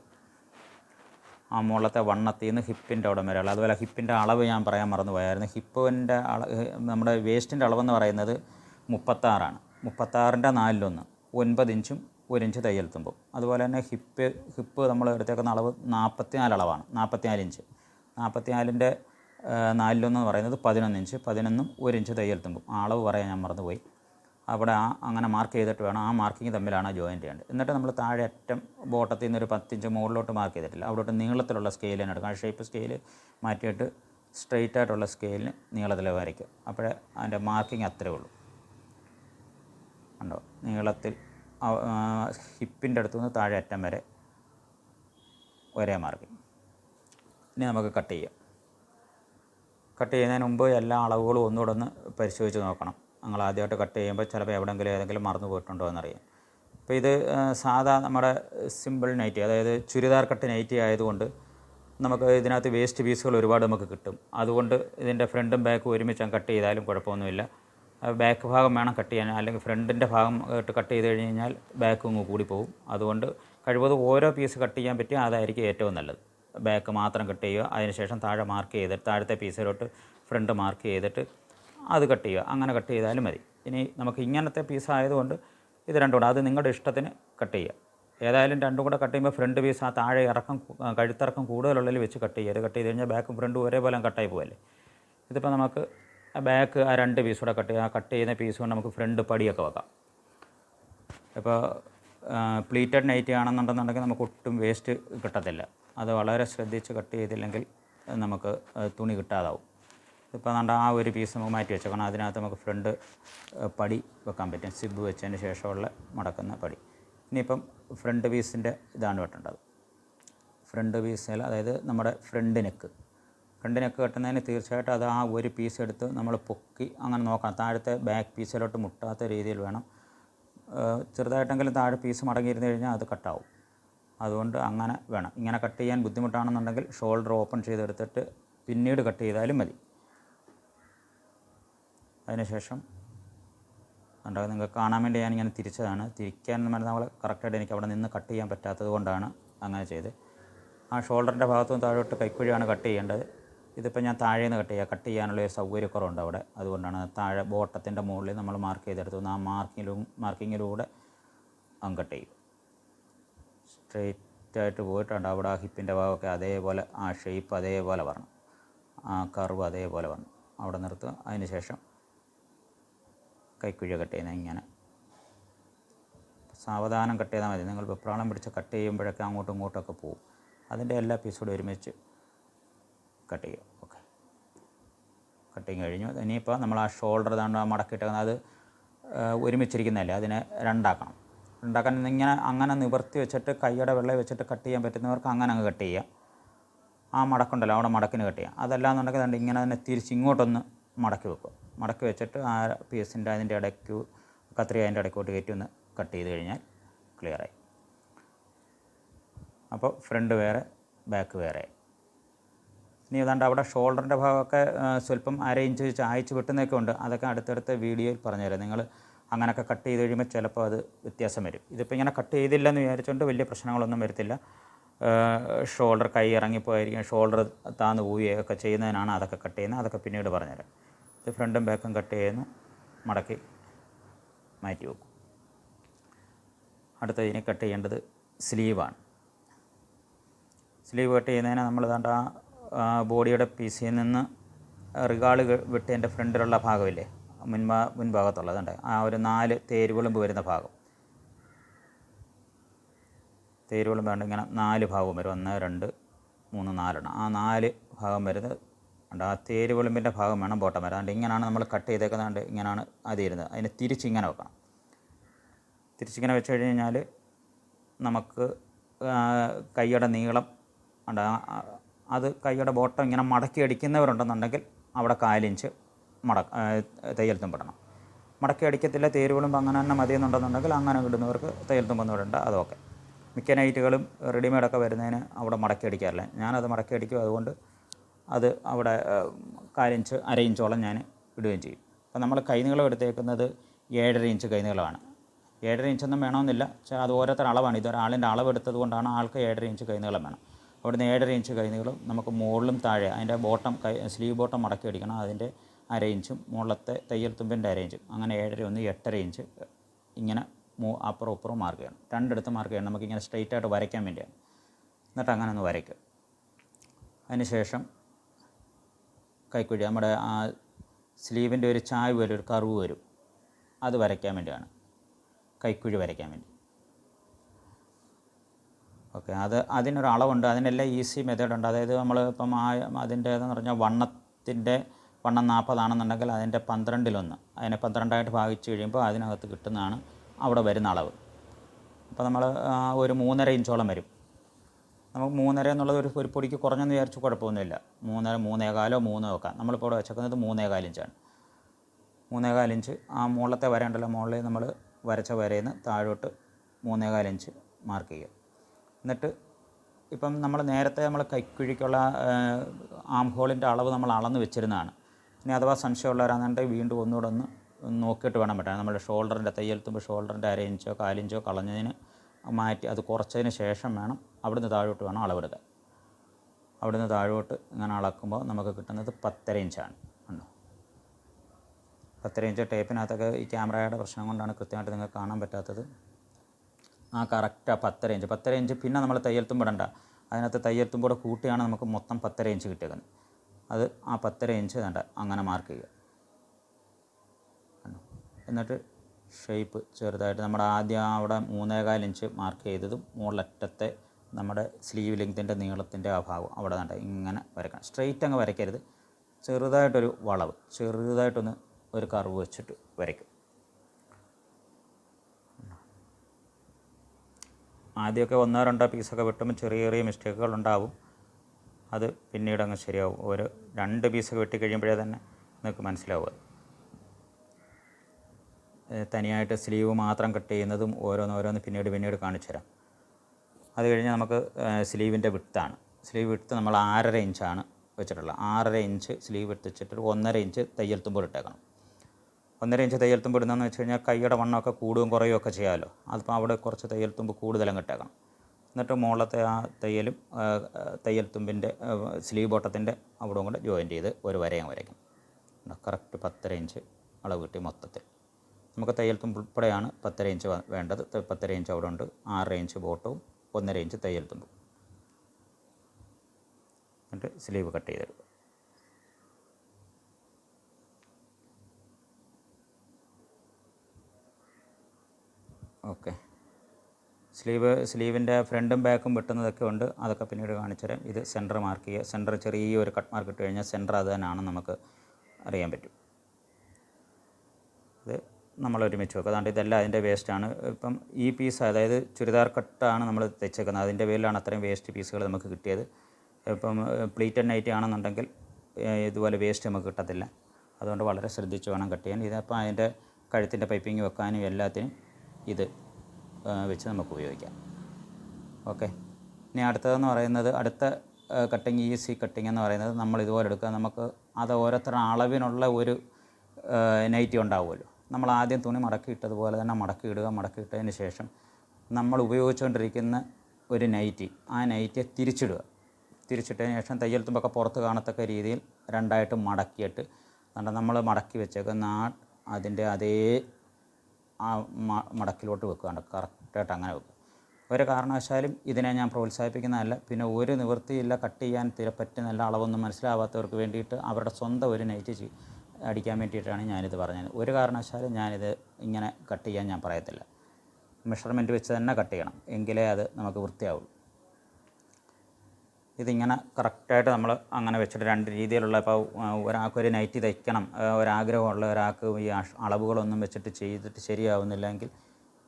ആ മുകളിലത്തെ വണ്ണത്തിൽ നിന്ന് ഹിപ്പിന്റെ അവിടെ വരെയുള്ള അതുപോലെ ഹിപ്പിന്റെ അളവ് ഞാൻ പറയാൻ മറന്നു പോയായിരുന്നു ഹിപ്പിന്റെ അള നമ്മുടെ വേസ്റ്റിന്റെ അളവെന്ന് പറയുന്നത് മുപ്പത്താറാണ്. മുപ്പത്താറിന്റെ നാലിലൊന്ന്. ഒൻപത് ഇഞ്ചും ഒരു ഇഞ്ച് തയ്യൽ തുമ്പും അതുപോലെ തന്നെ ഹിപ്പ് ഹിപ്പ് നമ്മൾ എടുത്തേക്കുന്ന അളവ് നാൽപ്പത്തിനാല് അളവാണ്. നാൽപ്പത്തിനാല് ഇഞ്ച്. നാൽപ്പത്തിനാലിന്റെ നാലിലൊന്ന് എന്ന് പറയുന്നത് പതിനൊന്ന് ഇഞ്ച്. പതിനൊന്നും ഒരു ഇഞ്ച് തയ്യൽ തുമ്പും ആ അളവ് പറയാൻ ഞാൻ മറന്നുപോയി. അവിടെ ആ അങ്ങനെ മാർക്ക് ചെയ്തിട്ട് വേണം. ആ മാർക്കിങ് തമ്മിലാണ് ജോയിൻ ചെയ്യേണ്ടത്. എന്നിട്ട് നമ്മൾ താഴെ അറ്റം ബോട്ടത്തിൽ നിന്ന് ഒരു പത്തിഞ്ച് മുകളിലോട്ട് മാർക്ക് ചെയ്തിട്ടില്ല. അവിടോട്ട് നീളത്തിലുള്ള സ്കെയിൽ തന്നെ എടുക്കും. ആ ഷേപ്പ് സ്കെയിൽ മാറ്റിയിട്ട് സ്ട്രെയിറ്റ് ആയിട്ടുള്ള സ്കെയിലിന് നീളത്തിൽ വരയ്ക്കും. അപ്പോഴേ അതിന്റെ മാർക്കിങ് അത്രേ ഉള്ളൂ. ഉണ്ടോ നീളത്തിൽ ഹിപ്പിന്റെ അടുത്തു നിന്ന് താഴെ അറ്റം വരെ ഒരേ മാർക്കിങ് ഇനി നമുക്ക് കട്ട് ചെയ്യാം. കട്ട് ചെയ്യുന്നതിന് മുമ്പ് എല്ലാ അളവുകളും ഒന്നുകൂടെ ഒന്ന് പരിശോധിച്ച് നോക്കണം. നിങ്ങൾ ആദ്യമായിട്ട് കട്ട് ചെയ്യുമ്പോൾ ചിലപ്പോൾ എവിടെയെങ്കിലും ഏതെങ്കിലും മറന്നു പോയിട്ടുണ്ടോ എന്നറിയാം. അപ്പോൾ ഇത് സാധാ നമ്മുടെ സിമ്പിൾ നൈറ്റി അതായത് ചുരിദാർ കട്ട് നൈറ്റി ആയതുകൊണ്ട് നമുക്ക് ഇതിനകത്ത് വേസ്റ്റ് പീസുകൾ ഒരുപാട് നമുക്ക് കിട്ടും. അതുകൊണ്ട് ഇതിന്റെ ഫ്രണ്ടും ബാക്കും ഒരുമിച്ച് കട്ട് ചെയ്താലും കുഴപ്പമൊന്നുമില്ല. ബാക്ക് ഭാഗം വേണം കട്ട് ചെയ്യാൻ. അല്ലെങ്കിൽ ഫ്രണ്ടിന്റെ ഭാഗം ഇട്ട് കട്ട് ചെയ്ത് കഴിഞ്ഞ് കഴിഞ്ഞാൽ ബാക്ക് അങ്ങ് പോകും. അതുകൊണ്ട് കഴിവതും ഓരോ പീസ് കട്ട് ചെയ്യാൻ പറ്റിയ അതായിരിക്കും ഏറ്റവും നല്ലത്. ബാക്ക് മാത്രം കട്ട് ചെയ്യുക. അതിനുശേഷം താഴെ മാർക്ക് ചെയ്തിട്ട് താഴത്തെ പീസിലോട്ട് ഫ്രണ്ട് മാർക്ക് ചെയ്തിട്ട് അത് കട്ട് ചെയ്യുക. അങ്ങനെ കട്ട് ചെയ്താലും മതി. ഇനി നമുക്ക് ഇങ്ങനത്തെ പീസ് ആയതുകൊണ്ട് ഇത് രണ്ടും കൂടെ അത് നിങ്ങളുടെ ഇഷ്ടത്തിന് കട്ട് ചെയ്യുക. ഏതായാലും രണ്ടും കൂടെ കട്ട് ചെയ്യുമ്പോൾ ഫ്രണ്ട് പീസ് ആ താഴെ ഇറക്കം കഴുത്തിറക്കം കൂടുതലുള്ളതിൽ വെച്ച് കട്ട് ചെയ്യരുത് കട്ട് ചെയ്ത് കഴിഞ്ഞാൽ ബാക്കും ഫ്രണ്ടും ഒരേപോലെ കട്ടായി പോകല്ലേ ഇതിപ്പോൾ നമുക്ക് ആ ബാക്ക് ആ രണ്ട് പീസ് കൂടെ കട്ട് ചെയ്യുക. ആ കട്ട് ചെയ്യുന്ന പീസ് കൊണ്ട് നമുക്ക് ഫ്രണ്ട് പടിയൊക്കെ വെക്കാം. ഇപ്പോൾ പ്ലീറ്റഡ് നൈറ്റ് ആണെന്നുണ്ടെന്നുണ്ടെങ്കിൽ നമുക്ക് ഒട്ടും വേസ്റ്റ് കിട്ടത്തില്ല. അത് വളരെ ശ്രദ്ധിച്ച് കട്ട് ചെയ്തില്ലെങ്കിൽ നമുക്ക് തുണി കിട്ടാതാവും. ഇപ്പോൾ നമ്മുടെ ആ ഒരു പീസ് നമുക്ക് മാറ്റി വെച്ചേക്കണം അതിനകത്ത് നമുക്ക് ഫ്രണ്ട് പടി വെക്കാൻ പറ്റും. സിബ് വെച്ചതിന് ശേഷമുള്ള മടക്കുന്ന പടി. ഇനിയിപ്പം ഫ്രണ്ട് പീസിന്റെ ഇതാണ് വെട്ടേണ്ടത്. ഫ്രണ്ട് പീസിൽ അതായത് നമ്മുടെ ഫ്രണ്ട് നെക്ക് ഫ്രണ്ട് നെക്ക് കെട്ടുന്നതിന് തീർച്ചയായിട്ടും അത് ആ ഒരു പീസ് എടുത്ത് നമ്മൾ പൊക്കി അങ്ങനെ നോക്കണം. താഴത്തെ ബാക്ക് പീസിലോട്ട് മുട്ടാത്ത രീതിയിൽ വേണം. ചെറുതായിട്ടെങ്കിലും താഴെ പീസ് മടങ്ങിയിരുന്നു കഴിഞ്ഞാൽ അത് കട്ടാവും അതുകൊണ്ട് അങ്ങനെ വേണം. ഇങ്ങനെ കട്ട് ചെയ്യാൻ ബുദ്ധിമുട്ടാണെന്നുണ്ടെങ്കിൽ ഷോൾഡർ ഓപ്പൺ ചെയ്തെടുത്തിട്ട് പിന്നീട് കട്ട് ചെയ്താലും മതി. അതിനുശേഷം ഉണ്ടാകും നിങ്ങൾക്ക് കാണാൻ വേണ്ടി ഞാൻ ഇങ്ങനെ തിരിച്ചതാണ്. തിരിക്കാൻ നമ്മൾ കറക്റ്റായിട്ട് എനിക്ക് അവിടെ നിന്ന് കട്ട് ചെയ്യാൻ പറ്റാത്തത് കൊണ്ടാണ് അങ്ങനെ ചെയ്ത് ആ ഷോൾഡറിന്റെ ഭാഗത്തും താഴോട്ട് കൈക്കുഴിയാണ് കട്ട് ചെയ്യേണ്ടത്. ഇതിപ്പോൾ ഞാൻ താഴെ നിന്ന് കട്ട് ചെയ്യുക കട്ട് ചെയ്യാനുള്ള ഒരു സൗകര്യക്കുറവുണ്ട് അവിടെ. അതുകൊണ്ടാണ് താഴെ ബോട്ടത്തിന്റെ മുകളിൽ നമ്മൾ മാർക്ക് ചെയ്തെടുത്തു ആ മാർക്കിങ്ങിലും മാർക്കിങ്ങിലൂടെ അങ്ങ് കട്ട് ചെയ്യും സ്ട്രെയിറ്റ് ആയിട്ട് പോയിട്ടുണ്ട്. അവിടെ ആ ഹിപ്പിന്റെ ഭാഗമൊക്കെ അതേപോലെ ആ ഷേപ്പ് അതേപോലെ വരണം. ആ കർവ് അതേപോലെ വരണം. അവിടെ നിർത്തുക. അതിന് ശേഷം കൈക്കുഴി കട്ട് ചെയ്യുന്നത് ഇങ്ങനെ. സാവധാനം കട്ട് ചെയ്താൽ മതി. നിങ്ങൾ വെപ്രാളം പിടിച്ച് കട്ട് ചെയ്യുമ്പോഴൊക്കെ അങ്ങോട്ടും ഇങ്ങോട്ടൊക്കെ പോകും അതിന്റെ എല്ലാ പീസോടും ഒരുമിച്ച് കട്ട് ചെയ്യും. ഓക്കെ കട്ടിങ് കഴിഞ്ഞു. ഇനിയിപ്പോൾ നമ്മൾ ആ ഷോൾഡർ ഇതാണ്ട് മടക്കിയിട്ടേക്കുന്നത് അത് ഒരുമിച്ചിരിക്കുന്നതല്ലേ? അതിനെ രണ്ടാക്കണം. രണ്ടാക്കാൻ ഇങ്ങനെ അങ്ങനെ നിവർത്തി വെച്ചിട്ട് കൈയുടെ വെള്ളം വെച്ചിട്ട് കട്ട് ചെയ്യാൻ പറ്റുന്നവർക്ക് അങ്ങനെ അങ്ങ് കട്ട് ചെയ്യാം. ആ മടക്കുണ്ടല്ലോ അവിടെ മടക്കിന് കട്ട് ചെയ്യാം. അതല്ലാന്നുണ്ടെങ്കിൽ ഇങ്ങനെ തന്നെ തിരിച്ച് ഇങ്ങോട്ടൊന്ന് മടക്കി വെക്കുക മടക്കി വെച്ചിട്ട് ആ പീസിന്റെ അതിന്റെ ഇടയ്ക്ക് കത്രിക അതിന്റെ ഇടയ്ക്കോട്ട് കയറ്റി ഒന്ന് കട്ട് ചെയ്ത് കഴിഞ്ഞാൽ ക്ലിയറായി അപ്പോൾ ഫ്രണ്ട് വേറെ ബാക്ക് വേറെ. ഇനി ഏതാണ്ട് അവിടെ ഷോൾഡറിന്റെ ഭാഗമൊക്കെ സ്വല്പം അര ഇഞ്ച് ചായച്ച് വെട്ടുന്നൊക്കെ ഉണ്ട്. അതൊക്കെ അടുത്തടുത്ത വീഡിയോയിൽ പറഞ്ഞുതരാം. നിങ്ങൾ അങ്ങനെയൊക്കെ കട്ട് ചെയ്ത് കഴിയുമ്പോൾ ചിലപ്പോൾ അത് വ്യത്യാസം വരും. ഇതിപ്പോൾ ഇങ്ങനെ കട്ട് ചെയ്തില്ലെന്ന് വിചാരിച്ചുകൊണ്ട് വലിയ പ്രശ്നങ്ങളൊന്നും വരത്തില്ല. ഷോൾഡർ കൈ ഇറങ്ങിപ്പോയിരിക്കും. ഷോൾഡർ താന്ന് പോവുകയൊക്കെ ചെയ്യുന്നതിനാണ് അതൊക്കെ കട്ട് ചെയ്യുന്നത്. അതൊക്കെ പിന്നീട് പറഞ്ഞുതരാം. ഫ്രണ്ടും ബാക്കും കട്ട് ചെയ്യുന്നു. മടക്കി മാറ്റി വെക്കും. അടുത്ത ഇനി കട്ട് ചെയ്യേണ്ടത് സ്ലീവാണ്. സ്ലീവ് കട്ട് ചെയ്യുന്നതിന് നമ്മൾ ദാണ്ട ബോഡിയുടെ പീസിൽ നിന്ന് റിഗാൾ വിട്ടതിന്റെ ഫ്രണ്ടിലുള്ള ഭാഗമില്ലേ? മുൻഭാ മുൻഭാഗത്തുള്ളതുണ്ട് ആ ഒരു നാല് തേരുവിളുമ്പ് വരുന്ന ഭാഗം. തേരുവിളുമ്പ് ഇങ്ങനെ നാല് ഭാഗം വരും. ഒന്ന് രണ്ട് മൂന്ന് നാലെണ്ണം. ആ നാല് ഭാഗം വരുന്നത് ഉണ്ട് ആ തേര് വിളിമ്പിന്റെ ഭാഗം വേണം ബോട്ടം വരാൻ. അതുകൊണ്ട് ഇങ്ങനെയാണ് നമ്മൾ കട്ട് ചെയ്തേക്കുന്നത് ഇങ്ങനെയാണ് അത് ഇരുന്നത് അതിനെ തിരിച്ചിങ്ങനെ വെക്കണം. തിരിച്ചിങ്ങനെ വെച്ച് കഴിഞ്ഞ് കഴിഞ്ഞാൽ നമുക്ക് കൈയുടെ നീളം ഉണ്ട് അത് കൈയുടെ ബോട്ടം ഇങ്ങനെ മടക്കി അടിക്കുന്നവരുണ്ടെന്നുണ്ടെങ്കിൽ അവിടെ കാലിഞ്ച് മട ആ, തയ്യൽ തുമ്പിടണം. മടക്കി അടിക്കത്തില്ല തേരുവിളുമ്പോൾ അങ്ങനെ തന്നെ മതിയെന്നുണ്ടെന്നുണ്ടെങ്കിൽ അങ്ങനെ കിട്ടുന്നവർക്ക് തയ്യൽ തുമ്പുന്നവരുണ്ട് അതൊക്കെ മിക്ക നൈറ്റുകളും റെഡിമെയ്ഡൊക്കെ വരുന്നതിന് അവിടെ മടക്കി അടിക്കാറില്ല. ഞാനത് മടക്കി അടിക്കും. അതുകൊണ്ട് അത് അവിടെ കാലിഞ്ച് അര ഇഞ്ചോളം ഞാൻ ഇടുകയും ചെയ്യും. അപ്പോൾ നമ്മൾ കൈനീളം എടുത്തേക്കുന്നത് ഏഴര ഇഞ്ച് കൈനീളമാണ്. ഏഴര ഇഞ്ചൊന്നും വേണമെന്നില്ല. പക്ഷേ അത് ഓരോരുത്തർ അളവാണ്. ഇതൊരാളിന്റെ അളവെടുത്തത് കൊണ്ടാണ് ആൾക്ക് ഏഴര ഇഞ്ച് കൈനീളം വേണം. അവിടുന്ന് ഏഴര ഇഞ്ച് കൈനീളം നമുക്ക് മുകളിലും താഴെ അതിന്റെ ബോട്ടം കൈ സ്ലീവ് ബോട്ടം മടക്കി അടിക്കണം. അതിന്റെ അര ഇഞ്ചും മുകളിലത്തെ തയ്യൽ തുമ്പിന്റെ അര ഇഞ്ചും. അങ്ങനെ ഏഴര ഒന്ന് എട്ടര ഇഞ്ച് ഇങ്ങനെ മൂ അപ്പുറം ഇപ്പുറം മാർക്ക് ചെയ്യണം. രണ്ടിടത്ത് മാർക്ക് ചെയ്യണം. നമുക്കിങ്ങനെ സ്ട്രെയിറ്റ് ആയിട്ട് വരയ്ക്കാൻ വേണ്ടിയാണ്. എന്നിട്ട് അങ്ങനെ ഒന്ന് വരയ്ക്കുക. അതിന് ശേഷം കൈക്കുഴി നമ്മുടെ ആ സ്ലീവിന്റെ ഒരു ചായ് വരും ഒരു കർവ് വരും. അത് വരയ്ക്കാൻ വേണ്ടിയാണ്. കൈക്കുഴി വരയ്ക്കാൻ വേണ്ടി. ഓക്കെ അത് അതിനൊരു അളവുണ്ട്. അതിനെല്ലാം ഈസി മെത്തേഡുണ്ട് അതായത് നമ്മൾ ഇപ്പം ആ അതിന്റെ പറഞ്ഞാൽ വണ്ണത്തിന്റെ വണ്ണം നാൽപ്പതാണെന്നുണ്ടെങ്കിൽ അതിന്റെ പന്ത്രണ്ടിലൊന്ന് അതിനെ പന്ത്രണ്ടായിട്ട് ഭാഗിച്ച് കഴിയുമ്പോൾ അതിനകത്ത് കിട്ടുന്നതാണ് അവിടെ വരുന്ന അളവ്. അപ്പോൾ നമ്മൾ ഒരു മൂന്നര ഇഞ്ചോളം വരും. നമുക്ക് മൂന്നര എന്നുള്ളത് ഒരു ഒരു പൊടിക്ക് കുറഞ്ഞെന്ന് വിചാരിച്ച് കുഴപ്പമൊന്നുമില്ല. മൂന്നര മൂന്നേകാലോ മൂന്നോ ഒക്കെ. നമ്മളിപ്പോൾ ഇവിടെ വെച്ചേക്കുന്നത് മൂന്നേകാൽ ഇഞ്ച്. ആ മുകളിലത്തെ വരയുണ്ടല്ലോ മുകളിൽ നമ്മൾ വരച്ച വരയിൽ നിന്ന് താഴോട്ട് മൂന്നേകാൽ ഇഞ്ച് മാർക്ക് ചെയ്യുക. എന്നിട്ട് ഇപ്പം നമ്മൾ നേരത്തെ നമ്മൾ കൈക്കുഴിക്കുള്ള ആം ഹോളിന്റെ അളവ് നമ്മൾ അളന്ന് വെച്ചിരുന്നതാണ്. ഇനി അഥവാ സംശയമുള്ളവരാണെന്നുണ്ടെങ്കിൽ വീണ്ടും ഒന്നുകൂടെ ഒന്ന് നോക്കിയിട്ട് വേണം പറ്റാൻ നമ്മുടെ ഷോൾഡറിന്റെ തയ്യൽത്തുമ്പോൾ ഷോൾഡറിന്റെ അര ഇഞ്ചോ കാലിഞ്ചോ കളഞ്ഞതിന് മാറ്റി അത് കുറച്ചതിന് ശേഷം വേണം അവിടുന്ന് താഴോട്ട് വേണം അളവെടുക്കാൻ. അവിടുന്ന് താഴോട്ട് ഇങ്ങനെ അളക്കുമ്പോൾ നമുക്ക് കിട്ടുന്നത് പത്തര ഇഞ്ചാണ് കണ്ടോ? പത്തര ഇഞ്ച് ടേപ്പിനകത്തൊക്കെ ഈ ക്യാമറയുടെ പ്രശ്നം കൊണ്ടാണ് കൃത്യമായിട്ട് നിങ്ങൾക്ക് കാണാൻ പറ്റാത്തത്. ആ കറക്റ്റ് പത്തര ഇഞ്ച്. പത്തര ഇഞ്ച് പിന്നെ നമ്മൾ തയ്യൽത്തും ഇടണ്ട. അതിനകത്ത് തയ്യൽത്തും കൂടെ കൂട്ടിയാണ് നമുക്ക് മൊത്തം പത്തര ഇഞ്ച് കിട്ടിയേക്കുന്നത്. അത് ആ പത്തര ഇഞ്ച് വേണ്ട അങ്ങനെ മാർക്ക് ചെയ്യുക? എന്നിട്ട് ഷേപ്പ് ചെറുതായിട്ട് നമ്മുടെ ആദ്യം അവിടെ മൂന്നേകാൽ ഇഞ്ച് മാർക്ക് ചെയ്തതും മുകളിലറ്റത്തെ നമ്മുടെ സ്ലീവ് ലെങ്തിന്റെ നീളത്തിന്റെ ആ ഭാഗം അവിടെ നട്ട ഇങ്ങനെ വരക്കണം. സ്ട്രെയിറ്റ് അങ്ങ് വരയ്ക്കരുത്. ചെറുതായിട്ടൊരു വളവ് ചെറുതായിട്ടൊന്ന് ഒരു കർവ് വെച്ചിട്ട് വരയ്ക്കും. ആദ്യമൊക്കെ ഒന്നോ രണ്ടോ പീസൊക്കെ വെട്ടുമ്പോൾ ചെറിയ ചെറിയ മിസ്റ്റേക്കുകൾ ഉണ്ടാവും. അത് പിന്നീട് അങ്ങ് ശരിയാവും. ഒരു രണ്ട് പീസൊക്കെ വെട്ടി കഴിയുമ്പോഴേ തന്നെ നിങ്ങൾക്ക് മനസ്സിലാവും. തനിയായിട്ട് സ്ലീവ് മാത്രം കട്ട് ചെയ്യുന്നതും ഓരോന്നോരോന്ന് പിന്നീട് പിന്നീട് കാണിച്ചു തരാം അത് കഴിഞ്ഞ് നമുക്ക് സ്ലീവിന്റെ വിട്താണ് സ്ലീവ് വിട്ത്ത് നമ്മൾ ആറര ഇഞ്ചാണ് വെച്ചിട്ടുള്ളത്. ആറര ഇഞ്ച് സ്ലീവ് എടുത്ത് വെച്ചിട്ട് ഒരു ഒന്നര ഇഞ്ച് തയ്യൽ തുമ്പോൾ ഇട്ടേക്കണം. ഒന്നര ഇഞ്ച് തയ്യൽ തുമ്പ് ഇടുന്നതെന്ന് വെച്ച് കഴിഞ്ഞാൽ കൈയുടെ വണ്ണമൊക്കെ കൂടുകയും കുറയുകയും ഒക്കെ ചെയ്യാമല്ലോ. അതിപ്പോൾ അവിടെ കുറച്ച് തയ്യൽ തുമ്പ് കൂടുതലും ഇട്ടേക്കണം. എന്നിട്ട് മുകളിലത്തെ ആ തയ്യലും തയ്യൽ തുമ്പിന്റെ സ്ലീവ് ബോട്ടത്തിന്റെ അവിടെ കൊണ്ട് ജോയിൻ ചെയ്ത് ഒരു വരയും വരയ്ക്കും. കറക്റ്റ് പത്തര ഇഞ്ച് അളവ് കിട്ടി മൊത്തത്തിൽ. നമുക്ക് തയ്യൽ തുമ്പ് ഉൾപ്പെടെയാണ് പത്തര ഇഞ്ച് വേണ്ടത്. പത്തര ഇഞ്ച് അവിടെ ഉണ്ട്. ആറര ഇഞ്ച് ബോട്ടവും ഒന്നര ഇഞ്ച് തയ്യൽ തുമ്പും എന്നിട്ട് സ്ലീവ് കട്ട് ചെയ്തെടുക്കുക ഓക്കെ സ്ലീവ് സ്ലീവിന്റെ ഫ്രണ്ടും ബാക്കും വെട്ടുന്നതൊക്കെ ഉണ്ട്. അതൊക്കെ പിന്നീട് കാണിച്ചുതരാം. ഇത് സെന്റർ മാർക്ക് ചെയ്യുക. സെന്റർ ചെറിയൊരു കട്ട് മാർക്ക് ഇട്ട് കഴിഞ്ഞാൽ സെന്റർ അത് തന്നെയാണെന്ന് നമുക്ക് അറിയാൻ പറ്റും. നമ്മൾ ഒരുമിച്ച് വെക്കും. അതുകൊണ്ട് ഇതെല്ലാം അതിന്റെ വേസ്റ്റാണ്. ഇപ്പം ഈ പീസ് അതായത് ചുരിദാർ കട്ടാണ് നമ്മൾ തെച്ചേക്കുന്നത്. അതിന്റെ പേരിലാണ് അത്രയും വേസ്റ്റ് പീസുകൾ നമുക്ക് കിട്ടിയത്. ഇപ്പം പ്ലീറ്റഡ് നൈറ്റി ആണെന്നുണ്ടെങ്കിൽ ഇതുപോലെ വേസ്റ്റ് നമുക്ക് കിട്ടത്തില്ല. അതുകൊണ്ട് വളരെ ശ്രദ്ധിച്ച് വേണം കട്ട് ചെയ്യാൻ. ഇതപ്പം അതിന്റെ കഴുത്തിന്റെ പൈപ്പിംഗ് വെക്കാനും എല്ലാത്തിനും ഇത് വെച്ച് നമുക്ക് ഉപയോഗിക്കാം. ഓക്കെ. ഇനി അടുത്തതെന്ന് പറയുന്നത് അടുത്ത കട്ടിങ് ഈസി കട്ടിങ് എന്ന് പറയുന്നത് നമ്മൾ ഇതുപോലെ എടുക്കുക. നമുക്ക് അത് ഓരോരുത്തരുടെ അളവിനുള്ള ഒരു നൈറ്റി ഉണ്ടാവുമല്ലോ. നമ്മൾ ആദ്യം തുണി മടക്കി ഇട്ടതുപോലെ തന്നെ മടക്കി ഇടുക മടക്കി ഇട്ടതിന് ശേഷം നമ്മൾ ഉപയോഗിച്ചുകൊണ്ടിരിക്കുന്ന ഒരു നൈറ്റി ആ നൈറ്റിയെ തിരിച്ചിടുക. തിരിച്ചിട്ടതിന് ശേഷം തയ്യൽ തുമ്പൊക്കെ പുറത്ത് കാണത്തക്ക രീതിയിൽ രണ്ടായിട്ട് മടക്കിയിട്ട് എന്നിട്ട് നമ്മൾ മടക്കി വെച്ചേക്കുന്ന ആ അതിന്റെ അതേ ആ മടക്കിലോട്ട് വെക്കുകയാണ് കറക്റ്റായിട്ട് അങ്ങനെ വെക്കുക. ഒരു കാരണവശാലും ഇതിനെ ഞാൻ പ്രോത്സാഹിപ്പിക്കുന്നതല്ല. പിന്നെ ഒരു നിവൃത്തിയില്ല കട്ട് ചെയ്യാൻ തീരെ പറ്റുന്നില്ല അളവൊന്നും മനസ്സിലാവാത്തവർക്ക് വേണ്ടിയിട്ട് അവരുടെ സ്വന്തം ഒരു നൈറ്റ് ചെയ് അടിക്കാൻ വേണ്ടിയിട്ടാണ് ഞാനിത് പറഞ്ഞത്. ഒരു കാരണവശാലും ഞാനിത് ഇങ്ങനെ കട്ട് ചെയ്യാൻ ഞാൻ പറയത്തില്ല. മെഷർമെന്റ് വെച്ച് തന്നെ കട്ട് ചെയ്യണം. എങ്കിലേ അത് നമുക്ക് വൃത്തിയാവുള്ളൂ. ഇതിങ്ങനെ കറക്റ്റായിട്ട് നമ്മൾ അങ്ങനെ വെച്ചിട്ട് രണ്ട് രീതിയിലുള്ള ഇപ്പോൾ ഒരാൾക്ക് ഒരു നൈറ്റി തയ്ക്കണം. ഒരാഗ്രഹമുള്ള ഒരാൾക്ക് ഈ അളവുകളൊന്നും വെച്ചിട്ട് ചെയ്തിട്ട് ശരിയാവുന്നില്ലെങ്കിൽ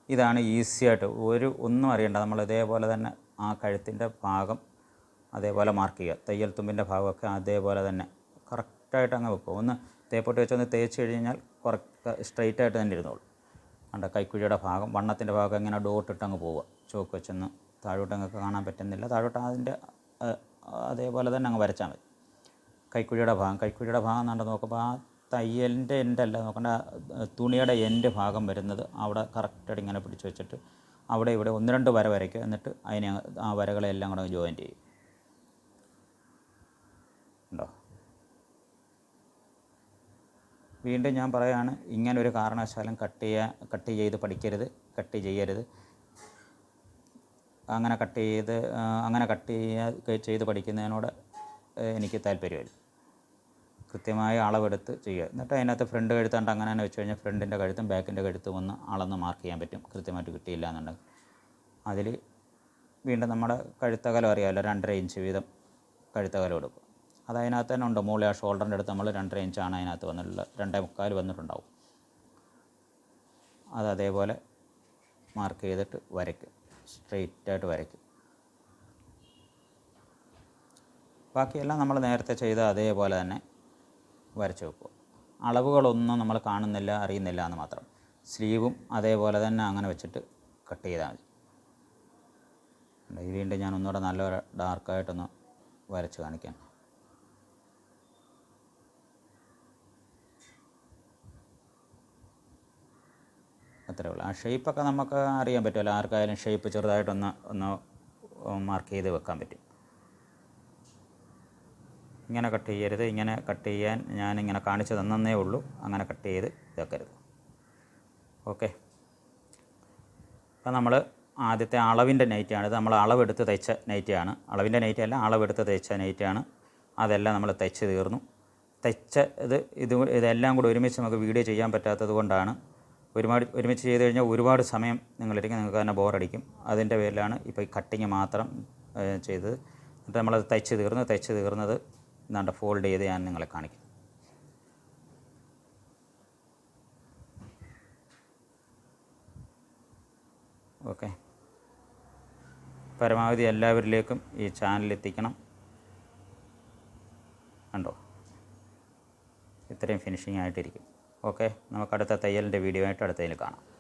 ഇതാണ് ഈസിയായിട്ട് ഒരു ഒന്നും അറിയണ്ട. നമ്മൾ ഇതേപോലെ തന്നെ ആ കഴുത്തിന്റെ ഭാഗം അതേപോലെ മാർക്ക് ചെയ്യുക. തയ്യൽ തുമ്പിന്റെ ഭാഗമൊക്കെ അതേപോലെ തന്നെ കറക്റ്റായിട്ട് അങ്ങ് വെക്കുക. ഒന്ന് തേപ്പൊട്ട് വെച്ചൊന്ന് തേച്ച് കഴിഞ്ഞാൽ കുറച്ച് സ്ട്രെയിറ്റ് ആയിട്ട് തന്നെ ഇരുന്നോളൂ. കണ്ട? കൈക്കുഴിയുടെ ഭാഗം വണ്ണത്തിന്റെ ഭാഗം ഇങ്ങനെ ഡോട്ടിട്ടങ്ങ് പോവുക. ചോക്ക് വെച്ചൊന്ന് താഴോട്ട് അങ്ങ് കാണാൻ പറ്റുന്നില്ല. താഴോട്ട് അതിന്റെ അതേപോലെ തന്നെ അങ്ങ് വരച്ചാൽ മതി. കൈക്കുഴിയുടെ ഭാഗം കൈക്കുഴിയുടെ ഭാഗം കണ്ട് നോക്കുമ്പോൾ ആ തയ്യലിന്റെ എന്റെ അല്ല. നോക്കേണ്ട തുണിയുടെ എന്റെ ഭാഗം വരുന്നത് അവിടെ കറക്റ്റായിട്ട് ഇങ്ങനെ പിടിച്ച് വെച്ചിട്ട് അവിടെ ഇവിടെ ഒന്ന് രണ്ട് വര വരയ്ക്കുക. എന്നിട്ട് അതിനെ ആ വരകളെല്ലാം കൂടെ ജോയിൻ ചെയ്യും വീണ്ടും ഞാൻ പറയുകയാണ് ഒരു കാരണവശാലും കട്ട് ചെയ്യാൻ കട്ട് ചെയ്ത് പഠിക്കരുത് കട്ട് ചെയ്യരുത്. അങ്ങനെ കട്ട് ചെയ്ത് അങ്ങനെ കട്ട് ചെയ്യുക ചെയ്ത് പഠിക്കുന്നതിനോട് എനിക്ക് താല്പര്യമില്ല. കൃത്യമായ അളവെടുത്ത് ചെയ്യുക. എന്നിട്ട് അതിനകത്ത് ഫ്രണ്ട് കഴുത്താണ്ട് അങ്ങനെ തന്നെ വെച്ച് കഴിഞ്ഞാൽ ഫ്രണ്ടിന്റെ കഴുത്തും ബാക്കിന്റെ കഴുത്തും ഒന്ന് അളന്ന് മാർക്ക് ചെയ്യാൻ പറ്റും. കൃത്യമായിട്ട് കിട്ടിയില്ല എന്നുണ്ടെങ്കിൽ. അതിൽ വീണ്ടും നമ്മുടെ കഴുത്തകലം അറിയാമല്ലോ രണ്ടര ഇഞ്ച് വീതം കഴുത്തകലം എടുക്കും. അത് അതിനകത്ത് തന്നെ ഉണ്ട്. മുകളിൽ ആ ഷോൾഡറിന്റെ അടുത്ത് നമ്മൾ രണ്ടര ഇഞ്ചാണ് അതിനകത്ത് വന്നിട്ടുള്ളത് രണ്ടേ മുക്കാൽ വന്നിട്ടുണ്ടാവും. അത് അതേപോലെ മാർക്ക് ചെയ്തിട്ട് വരയ്ക്കും. സ്ട്രെയിറ്റായിട്ട് വരയ്ക്കും. ബാക്കിയെല്ലാം നമ്മൾ നേരത്തെ ചെയ്ത അതേപോലെ തന്നെ വരച്ച് വെക്കുക. അളവുകളൊന്നും നമ്മൾ കാണുന്നില്ല അറിയുന്നില്ല എന്ന് മാത്രം. സ്ലീവും അതേപോലെ തന്നെ അങ്ങനെ വെച്ചിട്ട് കട്ട് ചെയ്താൽ മതി. വീണ്ടും ഞാൻ ഒന്നുകൂടെ നല്ല ഡാർക്കായിട്ടൊന്ന് വരച്ച് കാണിക്കാം. അത്രേ ഉള്ളൂ. ആ ഷേപ്പൊക്കെ നമുക്ക് അറിയാൻ പറ്റുമല്ലോ ആർക്കായാലും ഷേപ്പ് ചെറുതായിട്ടൊന്ന് ഒന്ന് മാർക്ക് ചെയ്ത് വെക്കാൻ പറ്റും. ഇങ്ങനെ കട്ട് ചെയ്യരുത്. ഇങ്ങനെ കട്ട് ചെയ്യാൻ ഞാനിങ്ങനെ കാണിച്ചു തന്നേ ഉള്ളൂ. അങ്ങനെ കട്ട് ചെയ്ത് ഇതാക്കരുത് ഓക്കെ അപ്പോൾ നമ്മൾ ആദ്യത്തെ അളവിന്റെ നൈറ്റാണിത് നമ്മൾ അളവെടുത്ത് തയ്ച്ച നൈറ്റാണ് അളവിന്റെ നൈറ്റ് അല്ല അളവെടുത്ത് തയ്ച്ച നൈറ്റാണ് അതെല്ലാം നമ്മൾ തയ്ച്ച് തീർന്നു. തയ്ച്ച ഇത് ഇത് ഇതെല്ലാം കൂടി ഒരുമിച്ച് നമുക്ക് വീഡിയോ ചെയ്യാൻ പറ്റാത്തത് കൊണ്ടാണ് ഒരുപാട് ഒരുമിച്ച് ചെയ്ത് കഴിഞ്ഞാൽ ഒരുപാട് സമയം നിങ്ങളിരിക്കും. നിങ്ങൾക്ക് തന്നെ ബോറടിക്കും. അതിന്റെ പേരിലാണ് ഇപ്പോൾ ഈ കട്ടിങ് മാത്രം ചെയ്ത് എന്നിട്ട് നമ്മളത് തയ്ച്ച് തീർന്നു തയ്ച്ച് തീർന്നത് എന്താണ്ട് ഫോൾഡ് ചെയ്ത് ഞാൻ നിങ്ങളെ കാണിക്കും. ഓക്കെ പരമാവധി എല്ലാവരിലേക്കും ഈ ചാനൽ എത്തിക്കണം. കണ്ടോ? ഇത്രയും ഫിനിഷിംഗ് ആയിട്ടിരിക്കും. ഓക്കെ. നമുക്ക് അടുത്ത തയ്യലിന്റെ വീഡിയോ ആയിട്ട് അടുത്തതിൽ കാണാം.